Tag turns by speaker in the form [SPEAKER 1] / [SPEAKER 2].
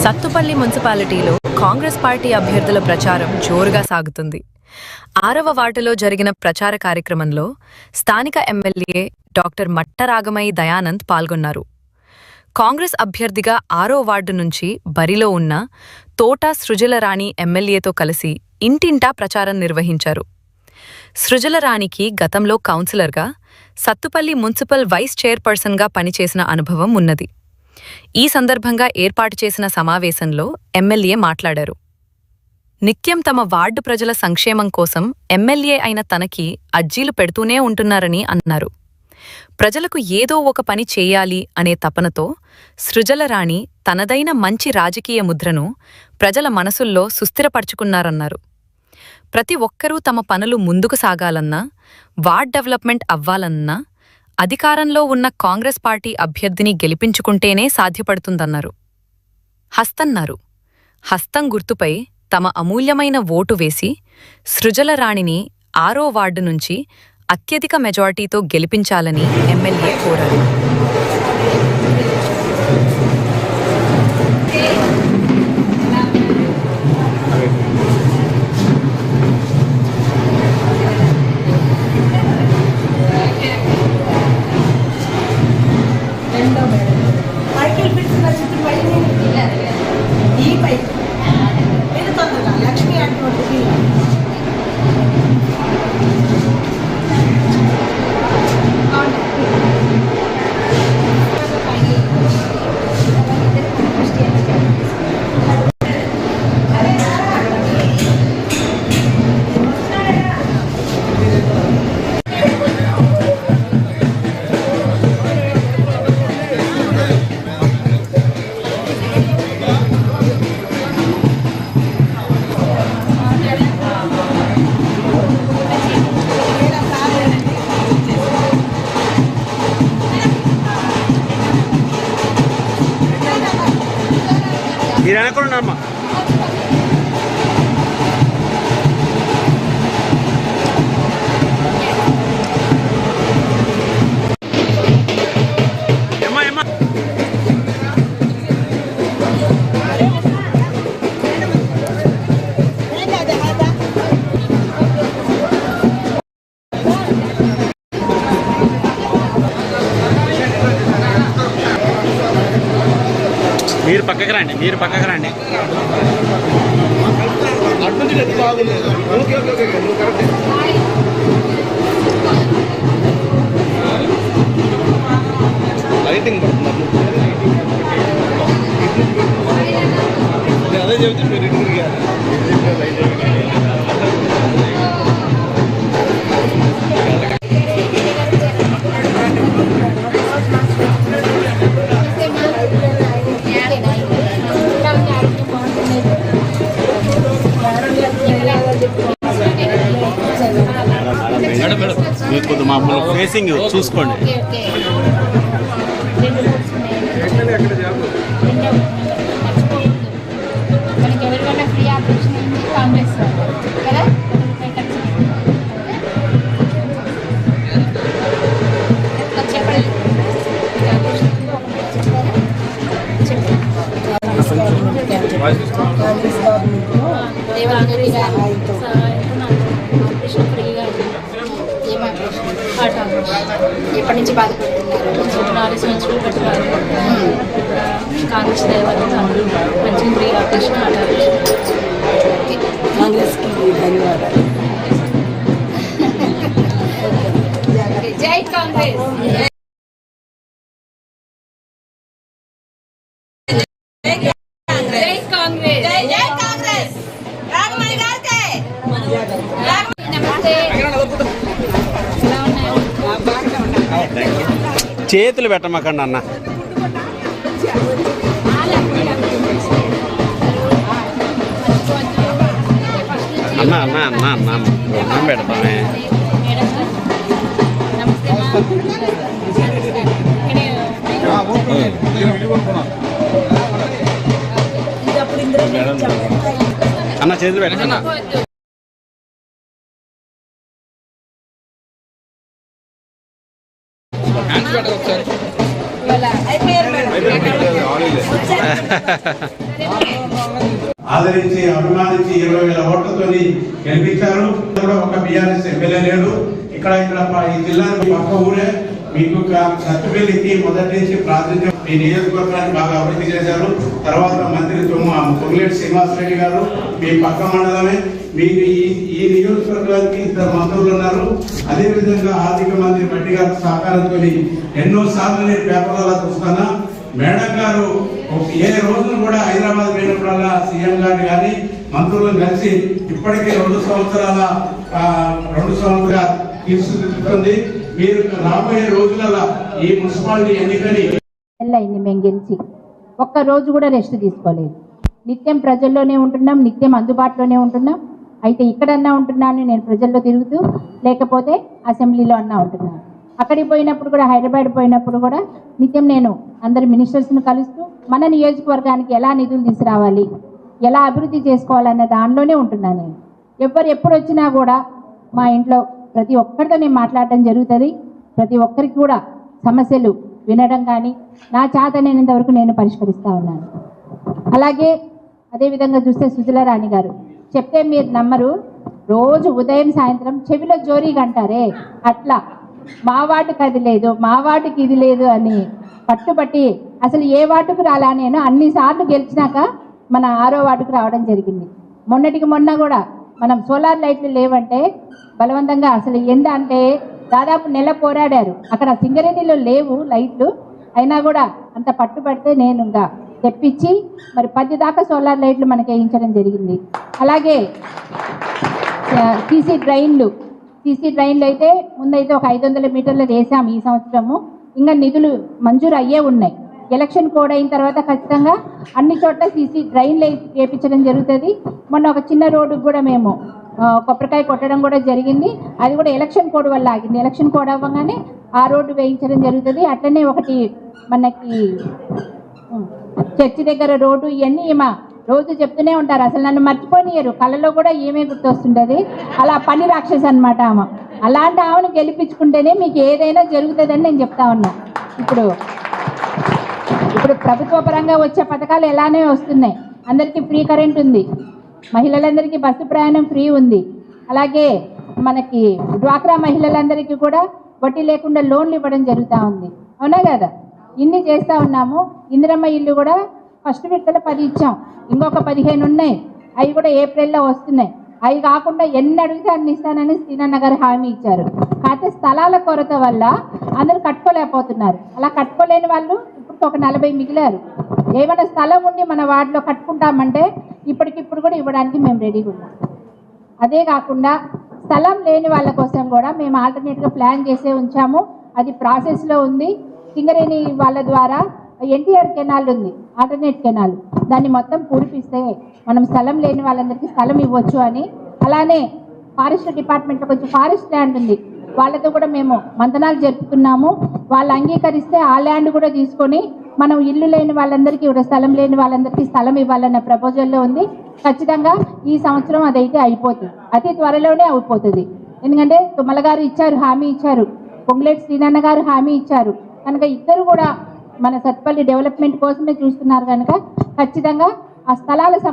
[SPEAKER 1] సత్తుపల్లి మున్సిపాలిటీలో కాంగ్రెస్ పార్టీ అభ్యర్థుల ప్రచారం జోరుగా సాగుతుంది. ఆరవ వార్డులో జరిగిన ప్రచార కార్యక్రమంలో స్థానిక ఎమ్మెల్యే డాక్టర్ మట్టరాగమై దయానంద్ పాల్గొన్నారు. కాంగ్రెస్ అభ్యర్థిగా ఆరో వార్డు నుంచి బరిలో ఉన్న తోట సృజలరాణి ఎమ్మెల్యేతో కలిసి ఇంటింటా ప్రచారం నిర్వహించారు. సృజలరాణికి గతంలో కౌన్సిలర్గా సత్తుపల్లి మున్సిపల్ వైస్ చైర్పర్సన్గా పనిచేసిన అనుభవం ఉన్నది. ఈ సందర్భంగా ఏర్పాటు చేసిన సమావేశంలో ఎమ్మెల్యే మాట్లాడారు. నిత్యం తమ వార్డు ప్రజల సంక్షేమం కోసం ఎమ్మెల్యే అయిన తనకి అర్జీలు పెడుతూనే ఉంటున్నారని అన్నారు. ప్రజలకు ఏదో ఒక పని చేయాలి అనే తపనతో సృజలరాణి తనదైన మంచి రాజకీయ ముద్రను ప్రజల మనసుల్లో సుస్థిరపరుచుకున్నారన్నారు. ప్రతి ఒక్కరూ తమ పనులు ముందుకు సాగాలన్నా వార్డ్ డెవలప్మెంట్ అవ్వాలన్నా అధికారంలో ఉన్న కాంగ్రెస్ పార్టీ అభ్యర్థిని గెలిపించుకుంటేనే సాధ్యపడుతుందన్నారు. హస్తన్నారు. హస్తం గుర్తుపై తమ అమూల్యమైన ఓటు వేసి సృజలరాణిని ఆరో వార్డు నుంచి అత్యధిక మెజార్టీతో గెలిపించాలని ఎమ్మెల్యే కోరారు.
[SPEAKER 2] いらなくなるもん
[SPEAKER 3] మీరు పక్కకి రండి మీరు పక్కకి రండి.
[SPEAKER 4] లైటింగ్ పడుతుంది?
[SPEAKER 5] చెప్పారా? చెప్పండి.
[SPEAKER 2] కాంగ్రెస్ గవర్నమెంట్లో
[SPEAKER 5] రేవంత్ రెడ్డి గారు ఆపరేషన్ ఫ్రీగా అయింది. ఏం ఆపరేషన్ హార్ట్ ఆపరేషన్ ఎప్పటి నుంచి బాధపడుతున్నారు నాలుగు సంవత్సరాలు బట్టి బాధపడుతున్నారు కాంగ్రెస్ దయవల్ల మంచి ఫ్రీ ఆపరేషన్
[SPEAKER 2] కాంగ్రెస్కి ధన్యవాదాలు.
[SPEAKER 5] జై కాంగ్రెస్.
[SPEAKER 3] చేతులు పెట్టమాకండి అన్న. అన్న అన్న అన్న అన్న అన్నం పెడతామే. అన్న చేతులు పెట్టండి
[SPEAKER 4] హ్యాండ్స్ పెట్టదు ఒకసారి
[SPEAKER 6] ఆదరించి అభిమానించి ఇరవై వేల ఓట్లతో గెలిపించారు. ఒక బీఆర్ఎస్ ఎమ్మెల్యే లేడు. ఇక్కడ ఇక్కడ ఈ జిల్లా పక్క ఊరే మీకు సత్తుపల్లికి మొదటి నుంచి ప్రాతినిధ్యం మీ నియోజకవర్గాన్ని బాగా అభివృద్ధి చేశారు. తర్వాత మంత్రి పొంగులేటి శ్రీనివాస్ రెడ్డి గారు మీ పక్క మండలమే. మీరు ఈ నియోజకవర్గానికి ఇద్దరు మంత్రులు ఉన్నారు. అదేవిధంగా ఆర్థిక మంత్రి బట్టి గారి సహకారంతో ఎన్నో సార్లు నేను పేపర్లలో చూస్తాను. మేడం గారు ఏ రోజును కూడా హైదరాబాద్ వెళ్ళినప్పుడల్లా సీఎం గారిని కానీ మంత్రులను కలిసి ఇప్పటికే రెండు సంవత్సరాల రెండు సంవత్సరాలు తీర్చిదిద్దుతుంది మీరు రాబోయే రోజులలో ఈ మున్సిపాలిటీ ఎన్నికని
[SPEAKER 7] అయింది మేము గెలిచి. ఒక్క రోజు కూడా రెస్ట్ తీసుకోలేదు. నిత్యం ప్రజల్లోనే ఉంటున్నాం నిత్యం అందుబాటులోనే ఉంటున్నాం. అయితే ఇక్కడన్నా ఉంటున్నాను నేను ప్రజల్లో తిరుగుతూ లేకపోతే అసెంబ్లీలో అన్నా ఉంటున్నాను. అక్కడికి పోయినప్పుడు కూడా హైదరాబాద్ పోయినప్పుడు కూడా నిత్యం నేను అందరి మినిస్టర్స్ను కలుస్తూ మన నియోజకవర్గానికి ఎలా నిధులు తీసుకురావాలి ఎలా అభివృద్ధి చేసుకోవాలన్న దానిలోనే ఉంటున్నాను నేను. ఎవరు ఎప్పుడు వచ్చినా కూడా మా ఇంట్లో ప్రతి ఒక్కరితో నేను మాట్లాడటం జరుగుతుంది. ప్రతి ఒక్కరికి కూడా సమస్యలు వినడం కానీ నా చేత వరకు నేను పరిష్కరిస్తూ ఉన్నాను. అలాగే అదేవిధంగా చూస్తే సుజల రాణి గారు చెప్తే మీరు నమ్మరు. రోజు ఉదయం సాయంత్రం చెవిలో జోరీగా అంటారే అట్లా మా వాటికి అది లేదు మా వాటికి ఇది లేదు అని పట్టుబట్టి అసలు ఏ వాటుకు రాలా నేను అన్నిసార్లు గెలిచినాక మన ఆరో వాటుకు రావడం జరిగింది. మొన్నటికి మొన్న కూడా మనం సోలార్ లైట్లు లేవంటే బలవంతంగా అసలు ఏంటంటే దాదాపు నెల పోరాడారు. అక్కడ సింగరేణిలో లేవు లైట్లు. అయినా కూడా అంత పట్టుబడితే నేను ఇంకా తెప్పించి మరి పది దాకా సోలార్ లైట్లు మనకి వేయించడం జరిగింది. అలాగే సీసీ డ్రైన్లు. సీసీ డ్రైన్లు అయితే ముందైతే ఒక ఐదు వందల మీటర్లు వేసాము ఈ సంవత్సరము. ఇంకా నిధులు మంజూరు అయ్యే ఉన్నాయి. ఎలక్షన్ కోడ్ అయిన తర్వాత ఖచ్చితంగా అన్ని చోట్ల సీసీ డ్రైన్లు వేయించడం జరుగుతుంది. మొన్న ఒక చిన్న రోడ్డుకు కూడా మేము కొబ్బరికాయ కొట్టడం కూడా జరిగింది. అది కూడా ఎలక్షన్ కోడ్ వల్ల ఆగింది. ఎలక్షన్ కోడ్ అవ్వగానే ఆ రోడ్డు వేయించడం జరుగుతుంది. అట్లనే ఒకటి మనకి చర్చి దగ్గర రోడ్డు ఇవన్నీ ఈమె రోజు చెప్తూనే ఉంటారు. అసలు నన్ను మర్చిపోనియరు. కళ్ళలో కూడా ఏమే గుర్తొస్తుంటుంది అలా పని రాక్షసి అనమాట ఆమె. అలాంటి ఆమెను గెలిపించుకుంటేనే మీకు ఏదైనా జరుగుతుందని నేను చెప్తా ఉన్నా. ఇప్పుడు ఇప్పుడు ప్రభుత్వ పరంగా వచ్చే పథకాలు ఎలానే వస్తున్నాయి. అందరికీ ఫ్రీ కరెంట్ ఉంది. మహిళలందరికీ బస్సు ప్రయాణం ఫ్రీ ఉంది. అలాగే మనకి డ్వాక్రా మహిళలందరికీ కూడా వడ్డీ లేకుండా లోన్లు ఇవ్వడం జరుగుతూ ఉంది. అవునా కదా? ఇన్ని చేస్తూ ఉన్నాము. ఇందిరమ్మ ఇల్లు కూడా ఫస్ట్ విడతల పది ఇచ్చాం. ఇంకొక పదిహేను ఉన్నాయి. అవి కూడా ఏప్రిల్లో వస్తున్నాయి. అవి కాకుండా ఎన్ని అడిగితే అన్ని ఇస్తానని శ్రీనన్న గారు హామీ ఇచ్చారు. కాకపోతే స్థలాల కొరత వల్ల అందరూ కట్టుకోలేకపోతున్నారు. అలా కట్టుకోలేని వాళ్ళు ఇప్పుడు ఒక నలభై మిగిలారు. ఏమైనా స్థలం ఉండి మన వార్డులో కట్టుకుంటామంటే ఇప్పటికిప్పుడు కూడా ఇవ్వడానికి మేము రెడీగా ఉన్నాం. అదే కాకుండా స్థలం లేని వాళ్ళ కోసం కూడా మేము ఆల్టర్నేట్గా ప్లాన్ చేసే ఉంచాము. అది ప్రాసెస్లో ఉంది. సింగరేణి వాళ్ళ ద్వారా ఎన్టీఆర్ కెనాల్ ఉంది ఆల్టర్నేట్ కెనాల్. దాన్ని మొత్తం పూడిపిస్తే మనం స్థలం లేని వాళ్ళందరికీ స్థలం ఇవ్వచ్చు అని. అలానే ఫారెస్ట్ డిపార్ట్మెంట్లో కొంచెం ఫారెస్ట్ ల్యాండ్ ఉంది. వాళ్ళతో కూడా మేము మంతనాలు జరుపుతున్నాము. వాళ్ళు అంగీకరిస్తే ఆ ల్యాండ్ కూడా తీసుకొని మనం ఇల్లు లేని వాళ్ళందరికీ కూడా స్థలం లేని వాళ్ళందరికీ స్థలం ఇవ్వాలన్న ప్రపోజల్లో ఉంది. ఖచ్చితంగా ఈ సంవత్సరం అదైతే అయిపోతుంది. అతి త్వరలోనే అయిపోతుంది. ఎందుకంటే తుమ్మల గారు ఇచ్చారు హామీ ఇచ్చారు. పొంగులేటి శ్రీనన్న గారు హామీ ఇచ్చారు. కనుక ఇద్దరు కూడా మన సత్పల్లి డెవలప్మెంట్ కోసమే చూస్తున్నారు కనుక ఖచ్చితంగా ఆ స్థలాల సం-